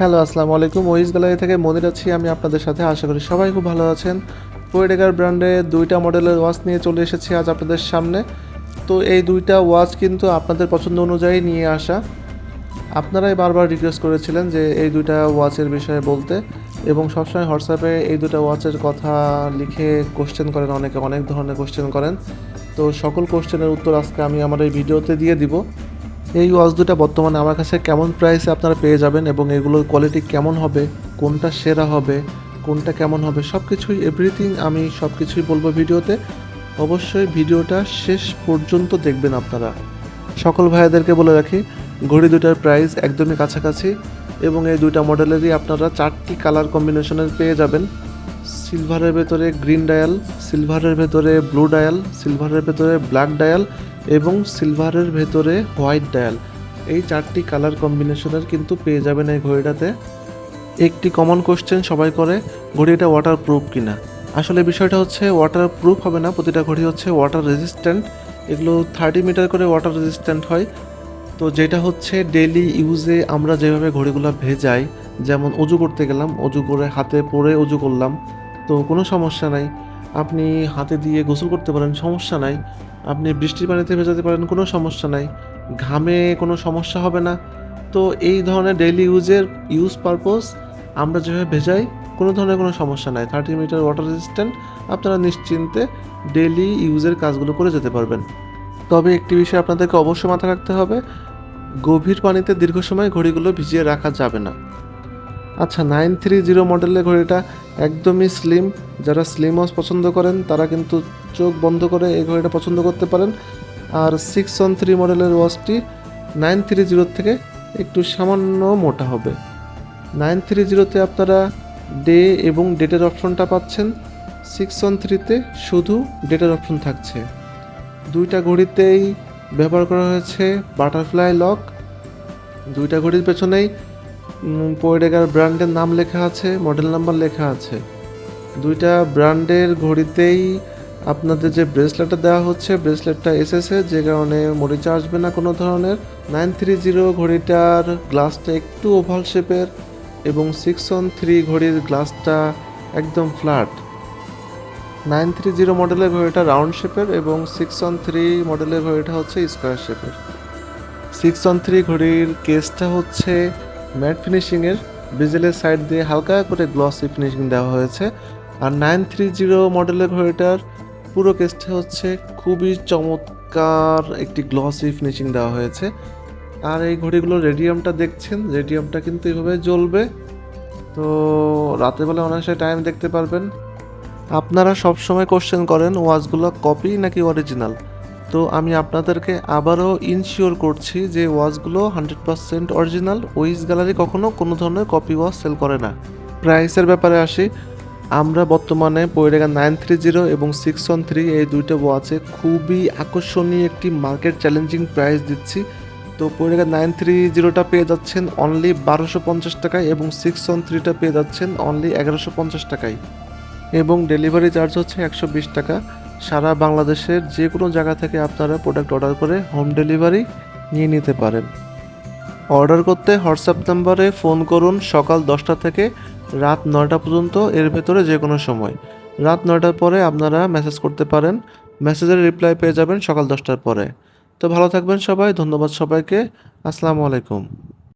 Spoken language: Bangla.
হ্যালো, আসসালামু আলাইকুম। ওইস গ্যালারি থেকে মনির আছি। আমি আপনাদের সাথে আশা করি সবাই খুব ভালো আছেন। পোয়েডেগার ব্র্যান্ডে দুইটা মডেলের ওয়াচ নিয়ে চলে এসেছি আজ আপনাদের সামনে। তো এই দুইটা ওয়াচ কিন্তু আপনাদের পছন্দ অনুযায়ী নিয়ে আসা। আপনারাই বারবার রিকোয়েস্ট করেছিলেন যে এই দুইটা ওয়াচের বিষয়ে বলতে। এবং সবসময় হোয়াটসঅ্যাপে এই দুটো ওয়াচের কথা লিখে কোশ্চেন করেন। অনেকে অনেক ধরনের কোশ্চেন করেন। তো সকল কোশ্চেনের উত্তর আজকে আমি আমার এই ভিডিওতে দিয়ে দিব। এই ওয়াচ দুটা বর্তমানে আমার কাছে কেমন প্রাইসে আপনারা পেয়ে যাবেন এবং এগুলোর কোয়ালিটি কেমন হবে, কোনটা সেরা হবে, কোনটা কেমন হবে সব কিছুই এভরিথিং আমি সব কিছুই বলব ভিডিওতে। অবশ্যই ভিডিওটা শেষ পর্যন্ত দেখবেন আপনারা। সকল ভাইয়াদেরকে বলে রাখি, ঘড়ি দুটার প্রাইস একদমই কাছাকাছি এবং এই দুইটা মডেলেরই আপনারা চারটি কালার কম্বিনেশনের পেয়ে যাবেন। সিলভারের ভেতরে গ্রিন ডায়াল সিলভারের ভেতরে ব্লু ডায়াল সিলভারের ভেতরে ব্ল্যাক ডায়াল এবং সিলভারের ভেতরে হোয়াইট ডায়াল। এই চারটি কালার কম্বিনেশনের কিন্তু পেয়ে যাবেন এই ঘড়িটাতে। একটি কমন কোশ্চেন সবাই করে, ঘড়িটা ওয়াটার প্রুফ কিনা? আসলে বিষয়টা হচ্ছে ওয়াটার প্রুফ হবে না, প্রতিটা ঘড়ি হচ্ছে ওয়াটার রেজিস্ট্যান্ট এগুলো থার্টি মিটার করে ওয়াটার রেজিস্ট্যান্ট হয়। তো যেটা হচ্ছে ডেইলি ইউজে আমরা যেভাবে ঘড়িগুলো ভেজাই, যেমন অজু করতে গেলাম অজু করে হাতে পরে অজু করলাম, তো কোনো সমস্যা নাই। আপনি হাতে দিয়ে গোসল করতে পারেন, সমস্যা নাই। আপনি বৃষ্টির পানিতে ভেজাতে পারেন, কোনো সমস্যা নাই। ঘামে কোনো সমস্যা হবে না। তো এই ধরনের ডেইলি ইউজের ইউজ পারপোজ আমরা যেভাবে ভেজাই, কোনো ধরনের কোনো সমস্যা নাই। থার্টি মিটার ওয়াটার রেজিস্ট্যান্ট আপনারা নিশ্চিন্তে ডেইলি ইউজের কাজগুলো করে যেতে পারবেন। তবে একটি বিষয় আপনাদেরকে অবশ্যই মাথায় রাখতে হবে, গভীর পানিতে দীর্ঘ সময় ঘড়িগুলো ভিজিয়ে রাখা যাবে না। আচ্ছা নাইন থ্রি জিরো মডেলের ঘড়িটা একদমই স্লিম যারা স্লিম ওয়াচ পছন্দ করেন, তারা কিন্তু চোখ বন্ধ করে এই ঘড়িটা পছন্দ করতে পারেন। আর সিক্স ওয়ান থ্রি মডেলের ওয়াচটি নাইন থ্রি জিরোর থেকে একটু সামান্য মোটা হবে। নাইন থ্রি জিরোতে আপনারা ডে এবং ডেটের অপশনটা পাচ্ছেন। সিক্স ওয়ান থ্রিতে শুধু ডেটের অপশন থাকছে। দুইটা ঘড়িতেই ব্যবহার করা হয়েছে বাটারফ্লাই লক দুইটা ঘড়ির পেছনেই পোয়েডেগার ব্র্যান্ডের নাম লেখা আছে মডেল নাম্বার লেখা আছে। দুইটা ব্র্যান্ডের ঘড়িতেই আপনাদের যে ব্রেসলেটটা দেওয়া হচ্ছে ব্রেসলেটটা এসেছে যে কারণে মরিচা আসবে না কোনো ধরনের। নাইন থ্রি জিরো ঘড়িটার গ্লাসটা একটু ওভাল শেপের এবং সিক্স ওয়ান থ্রি ঘড়ির গ্লাসটা একদম ফ্ল্যাট নাইন থ্রি জিরো মডেলের ঘড়িটা রাউন্ড শেপের এবং সিক্স ওয়ান থ্রি মডেলের ঘড়িটা হচ্ছে স্কোয়ার শেপের সিক্স ওয়ান থ্রি ঘড়ির কেসটা হচ্ছে ম্যাট ফিনিশিংয়ের বিজেলের সাইড দিয়ে হালকা করে গ্লসি ফিনিশিং দেওয়া হয়েছে। আর নাইন থ্রি জিরো মডেলের ঘড়িটার পুরো কেসটা হচ্ছে খুবই চমৎকার একটি গ্লসি ফিনিশিং দেওয়া হয়েছে। আর এই ঘড়িগুলোর রেডিয়ামটা দেখছেন, রেডিয়ামটা কিন্তু এইভাবে জ্বলবে। তো রাতের বেলা অনেক সময় টাইম দেখতে পারবেন। আপনারা সবসময় কোশ্চেন করেন ওয়াচগুলো কপি নাকি অরিজিনাল তো আমি আপনাদেরকে আবারও ইনশিওর করছি যে ওয়াচগুলো হান্ড্রেড পার্সেন্ট অরিজিনাল, ওইস গ্যালারি কখনো কোনো ধরনের কপি ওয়াচ সেল করে না। প্রাইসের ব্যাপারে আসি, আমরা বর্তমানে পয়রেগা নাইন থ্রি জিরো এবং সিক্স ওয়ান থ্রি এই দুইটা ওয়াচে খুবই আকর্ষণীয় একটি মার্কেট চ্যালেঞ্জিং প্রাইস দিচ্ছি। তো পয়রেগা নাইন থ্রি জিরোটা পেয়ে যাচ্ছেন অনলি বারোশো পঞ্চাশ টাকায় এবং সিক্স ওয়ান থ্রিটা পেয়ে যাচ্ছেন অনলি এগারোশো পঞ্চাশ টাকায়। এবং ডেলিভারি চার্জ হচ্ছে একশো বিশ টাকা। সারা বাংলাদেশের যে কোনো জায়গা থেকে আপনারা প্রোডাক্ট অর্ডার করে হোম ডেলিভারি নিয়ে নিতে পারেন। অর্ডার করতে হোয়াটসঅ্যাপ নাম্বারে ফোন করুন সকাল দশটা থেকে রাত নয়টা পর্যন্ত, এর ভেতরে যে কোনো সময়। রাত নয়টার পরে আপনারা মেসেজ করতে পারেন মেসেজের রিপ্লাই পেয়ে যাবেন সকাল দশটার পরে। তো ভালো থাকবেন সবাই, ধন্যবাদ সবাইকে, আসসালামু আলাইকুম।